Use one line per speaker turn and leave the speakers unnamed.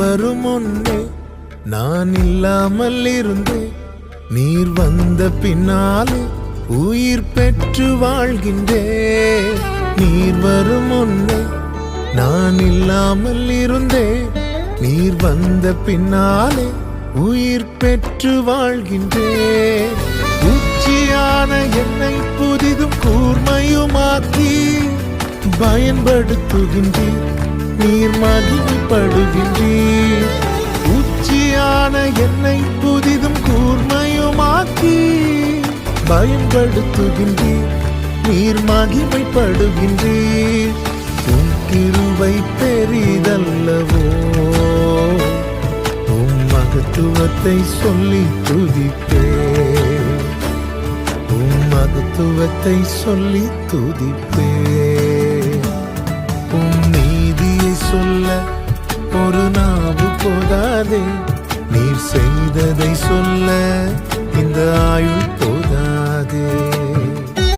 வரும் முன்னே நான் இல்லாமல் இருந்தேன் நீர் வந்த பின்னாலே உயிர் பெற்று வாழ்கின்றே. நீர் வரும் முன்னே நான் இல்லாமல் இருந்தே. நீர் வந்த பின்னாலே உயிர் பெற்று வாழ்கின்றே. உச்சியான என்னை புதிதும் கூர்மையுமாக்கி. பயன்படுத்துகின்றீர் நீர் மகிமைப்படுகின்றீர் உச்சியான என்னை புதிதும் கூர்மையுமாக்கி பயன்படுத்துகின்றீர் நீர் மகிமைப்படுகின்றீர் உன் கிருபை பெரிதல்லவோ. உம் மகத்துவத்தை சொல்லி துதிப்பே. உம் மகத்துவத்தை சொல்லி துதிப்பே. உம் நீதியை சொல்ல ஒரு நாவு போதாதே. நீர் செய்ததை சொல்ல